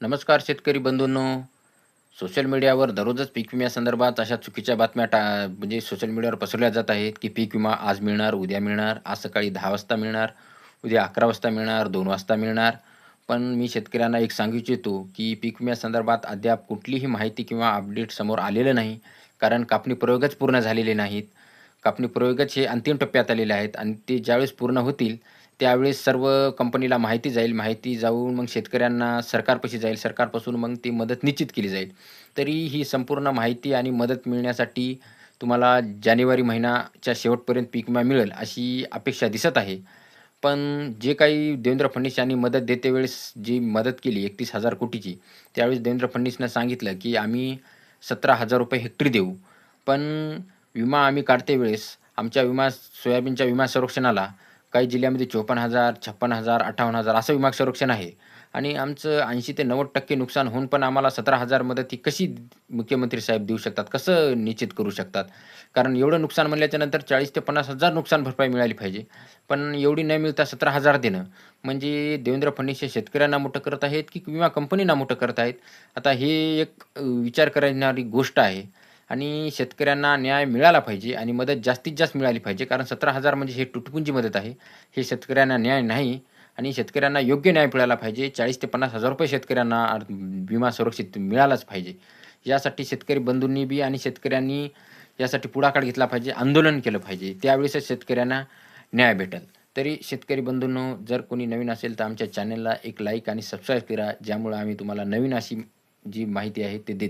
नमस्कार शेतकरी बंधूंनो. सोशल मीडियावर दररोजच पीक विम्यासंदर्भात अशा चुकीच्या बातम्या टा म्हणजे सोशल मीडियावर पसरल्या जात आहेत की पीक विमा आज मिळणार उद्या मिळणार आज सकाळी दहा वाजता मिळणार उद्या अकरा वाजता मिळणार दोन वाजता मिळणार. पण मी शेतकऱ्यांना एक सांगू इच्छितो की पीक विम्यासंदर्भात अद्याप कुठलीही माहिती किंवा अपडेट समोर आलेलं नाही कारण कापणी प्रयोगच पूर्ण झालेले नाहीत. कापणी प्रयोगच हे अंतिम टप्प्यात आलेले आहेत आणि ते ज्यावेळेस पूर्ण होतील त्यावेळेस सर्व कंपनीला माहिती जाईल. माहिती जाऊन मग शेतकऱ्यांना सरकारपाशी जाईल. सरकारपासून मग ती मदत निश्चित केली जाईल. तरी ही संपूर्ण माहिती आणि मदत मिळण्यासाठी तुम्हाला जानेवारी महिन्याच्या शेवटपर्यंत पीक विमा मिळेल अशी अपेक्षा दिसत आहे. पण जे काही देवेंद्र फडणवीस यांनी मदत देते वेळेस जी मदत केली एकतीस हजार कोटीची त्यावेळेस देवेंद्र फडणवीसनं सांगितलं की आम्ही सतरा हजार रुपये हेक्टरी देऊ. पण विमा आम्ही काढते वेळेस. आमच्या विमा सोयाबीनच्या विमा संरक्षणाला काही जिल्ह्यामध्ये चोपन्न हजार छप्पन्न हजार अठ्ठावन्न हजार असं विमा संरक्षण आहे. आणि आमचं ऐंशी ते नव्वद टक्के नुकसान होऊन पण आम्हाला सतरा हजार मदत ही कशी मुख्यमंत्री साहेब देऊ शकतात? कसं निश्चित करू शकतात? कारण एवढं नुकसान म्हणल्याच्या नंतर चाळीस ते पन्नास हजार नुकसान भरपाई मिळाली पाहिजे. पण एवढी न मिळता सतरा हजार देणं म्हणजे देवेंद्र फडणवीस हे शेतकऱ्यांना मोठं करत आहेत की विमा कंपनीना मोठं करत आहेत? आता हे एक विचार करणारी गोष्ट आहे. आणि शेतकऱ्यांना न्याय मिळाला पाहिजे आणि मदत जास्तीत जास्त मिळाली पाहिजे. कारण सतरा हजार म्हणजे हे तुटपुंजी मदत आहे. हे शेतकऱ्यांना न्याय नाही आणि शेतकऱ्यांना योग्य न्याय मिळाला पाहिजे. चाळीस ते पन्नास हजार रुपये शेतकऱ्यांना विमा सुरक्षित मिळालाच पाहिजे. यासाठी शेतकरी बंधूंनी बी आणि शेतकऱ्यांनी यासाठी पुढाकार घेतला पाहिजे. आंदोलन केलं पाहिजे. त्यावेळेसच शेतकऱ्यांना न्याय भेटेल. तरी शेतकरी बंधूंनो जर कोणी नवीन असेल तर आमच्या चॅनलला एक लाईक आणि सबस्क्राईब करा. ज्यामुळे आम्ही तुम्हाला नवीन अशी जी माहिती आहे ते देत